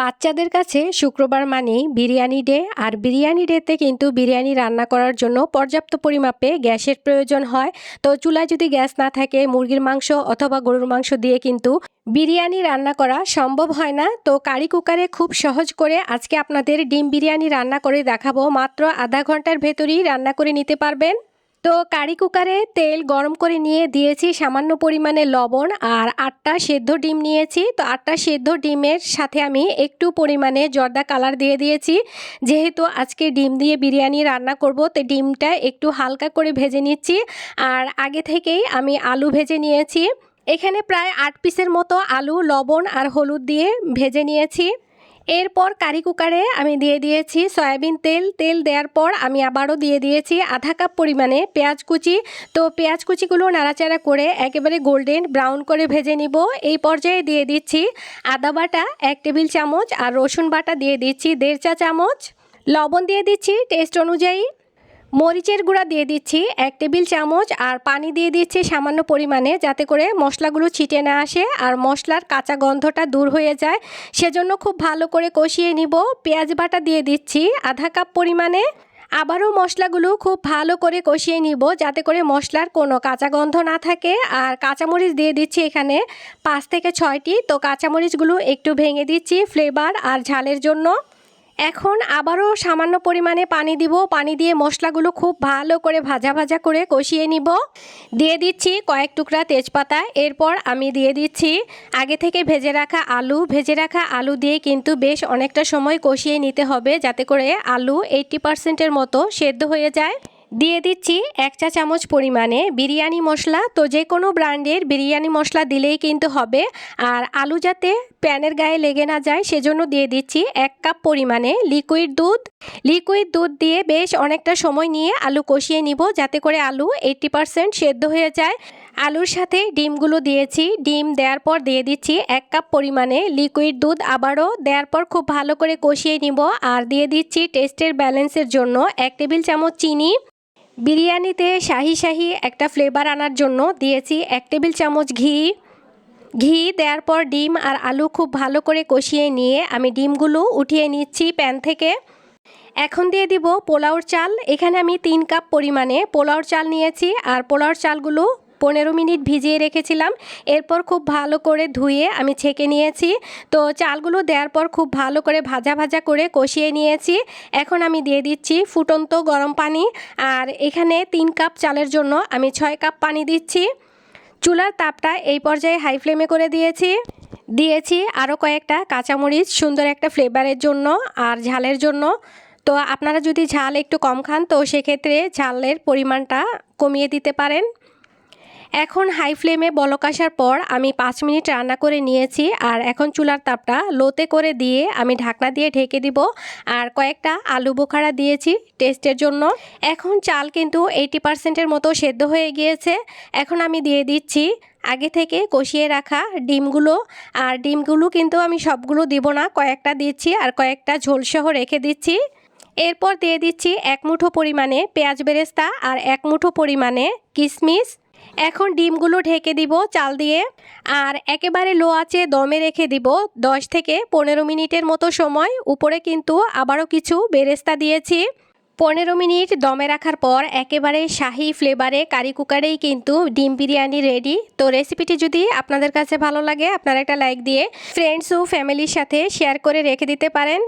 বাচ্চাদের কাছে শুক্রবার মানেই বিরিয়ানি ডে, আর বিরিয়ানি ডেতে কিন্তু বিরিয়ানি রান্না করার জন্য পর্যাপ্ত পরিমাপে গ্যাসের প্রয়োজন হয়। তো চুলায় যদি গ্যাস না থাকে, মুরগির মাংস অথবা গরুর মাংস দিয়ে কিন্তু বিরিয়ানি রান্না করা সম্ভব হয় না। তো কারি কুকারে খুব সহজ করে আজকে আপনাদের ডিম বিরিয়ানি রান্না করে দেখাবো। মাত্র আধা ঘণ্টার ভেতরেই রান্না করে নিতে পারবেন। তো কারি কুকারে তেল গরম করে নিয়ে দিয়েছি সামান্য পরিমাণে লবণ আর আটটা সেদ্ধ ডিম নিয়েছি। তো আটটা সেদ্ধ ডিমের সাথে আমি একটু পরিমাণে জর্দা কালার দিয়ে দিয়েছি। যেহেতু আজকে ডিম দিয়ে বিরিয়ানি রান্না করব, তো ডিমটা একটু হালকা করে ভেজে নিচ্ছি। আর আগে থেকেই আমি আলু ভেজে নিয়েছি। এখানে প্রায় আট পিসের মতো আলু, লবণ আর হলুদ দিয়ে ভেজে নিয়েছি। এরপর কারি কুকারে আমি দিয়ে দিয়েছি সয়াবিন তেল। তেল দেওয়ার পর আমি আবারও দিয়ে দিয়েছি আধা কাপ পরিমাণে পেঁয়াজ কুচি। তো পেঁয়াজ কুচিগুলো নাড়াচাড়া করে একেবারে গোল্ডেন ব্রাউন করে ভেজে নিব। এই পর্যায়ে দিয়ে দিচ্ছি আদা বাটা এক টেবিল চামচ আর রসুন বাটা দিয়ে দিচ্ছি দেড় চা চামচ। লবণ দিয়ে দিচ্ছি টেস্ট অনুযায়ী। মরিচের গুঁড়া দিয়ে দিচ্ছি, এক টেবিল চামচ, আর পানি দিয়ে দিচ্ছি সামান্য পরিমাণে যাতে করে মশলাগুলো ছিটে না আসে আর মশলার কাঁচা গন্ধটা দূর হয়ে যায়। সেজন্য খুব ভালো করে কষিয়ে নিব। পেঁয়াজ বাটা দিয়ে দিচ্ছি আধা কাপ পরিমাণে। আবারও মশলাগুলো খুব ভালো করে কষিয়ে নিব যাতে করে মশলার কোনো কাঁচা গন্ধ না থাকে। আর কাঁচামরিচ দিয়ে দিচ্ছি এখানে পাঁচ থেকে ছয়টি। তো কাঁচামরিচগুলো একটু ভেঙে দিচ্ছি ফ্লেভার আর ঝালের জন্য। এখন আবারও সামান্য পরিমাণে পানি দিব। পানি দিয়ে মশলাগুলো খুব ভালো করে ভাজা ভাজা করে কষিয়ে নিব। দিয়ে দিচ্ছি কয়েক টুকরা তেজপাতা। এরপর আমি দিয়ে দিচ্ছি আগে থেকে ভেজে রাখা আলু। ভেজে রাখা আলু দিয়ে কিন্তু বেশ অনেকটা সময় কষিয়ে নিতে হবে যাতে করে আলু এইটটি পার্সেন্টের মতো সেদ্ধ হয়ে যায়। দিয়ে দিচ্ছি এক চা চামচ পরিমাণে বিরিয়ানি মশলা। তো যে কোনো ব্র্যান্ডের বিরিয়ানি মশলা দিলেই কিন্তু হবে। আর আলু যাতে প্যানের গায়ে লেগে না যায়, সেজন্য দিয়ে দিচ্ছি এক কাপ পরিমাণে লিকুইড দুধ। লিকুইড দুধ দিয়ে বেশ অনেকটা সময় নিয়ে আলু কষিয়ে নিব, যাতে করে আলু এইট্টি পারসেন্ট সেদ্ধ হয়ে যায়। আলুর সাথে ডিমগুলো দিয়েছি। ডিম দেওয়ার পর দিয়ে দিচ্ছি এক কাপ পরিমাণে লিকুইড দুধ আবারও। দেওয়ার পর খুব ভালো করে কষিয়ে নিব। আর দিয়ে দিচ্ছি টেস্টের ব্যালেন্সের জন্য এক টেবিল চামচ চিনি। বিরিয়ানিতে শাহি শাহি একটা ফ্লেভার আনার জন্য দিয়েছি এক টেবিল চামচ ঘি। ঘি দেওয়ার পর ডিম আর আলু খুব ভালো করে কষিয়ে নিয়ে আমি ডিমগুলো উঠিয়ে নিচ্ছি প্যান থেকে। এখন দিয়ে দিব পোলাওর চাল। এখানে আমি তিন কাপ পরিমাণে পোলাওর চাল নিয়েছি আর পোলাওর চালগুলো পনেরো মিনিট ভিজিয়ে রেখেছিলাম। এরপর খুব ভালো করে ধুয়ে আমি ছেঁকে নিয়েছি। তো চালগুলো দেওয়ার পর খুব ভালো করে ভাজা ভাজা করে কষিয়ে নিয়েছি। এখন আমি দিয়ে দিচ্ছি ফুটন্ত গরম পানি। আর এখানে তিন কাপ চালের জন্য আমি ছয় কাপ পানি দিচ্ছি। চুলার তাপটা এই পর্যায়ে হাই ফ্লেমে করে দিয়েছি। দিয়েছি আরও কয়েকটা কাঁচামরিচ, সুন্দর একটা ফ্লেভারের জন্য আর ঝালের জন্য। তো আপনারা যদি ঝাল একটু কম খান, তো সেক্ষেত্রে ঝালের পরিমাণটা কমিয়ে দিতে পারেন। এখন হাই ফ্লেমে বলক আসার পর আমি পাঁচ মিনিট রান্না করে নিয়েছি আর এখন চুলার তাপটা লোতে করে দিয়ে আমি ঢাকনা দিয়ে ঢেকে দিব আর কয়েকটা আলু বোখারা দিয়েছি টেস্টের জন্য। এখন চাল কিন্তু এইটি পার্সেন্টের মতো সেদ্ধ হয়ে গিয়েছে। এখন আমি দিয়ে দিচ্ছি আগে থেকে কষিয়ে রাখা ডিমগুলো আর ডিমগুলো কিন্তু আমি সবগুলো দিব না, কয়েকটা দিচ্ছি আর কয়েকটা ঝোলসহ রেখে দিচ্ছি। এরপর দিয়ে দিচ্ছি এক মুঠো পরিমাণে পেঁয়াজ বেরেস্তা আর এক মুঠো পরিমাণে কিশমিশ এখন ডিমগুলো ঢেকে দিব চাল দিয়ে। আর একেবারে লো আঁচে দমে রেখে দিব দশ থেকে পনেরো মিনিটের মতো সময়। উপরে কিন্তু আবারও কিছু বেরেস্তা দিয়েছি। পনেরো মিনিট দমে রাখার পর একেবারে শাহি ফ্লেভারে কারি কুকারেই কিন্তু ডিম বিরিয়ানি রেডি। তো রেসিপিটি যদি আপনাদের কাছে ভালো লাগে আপনারা একটা লাইক দিয়ে ফ্রেন্ডস ও ফ্যামিলির সাথে শেয়ার করে রেখে দিতে পারেন।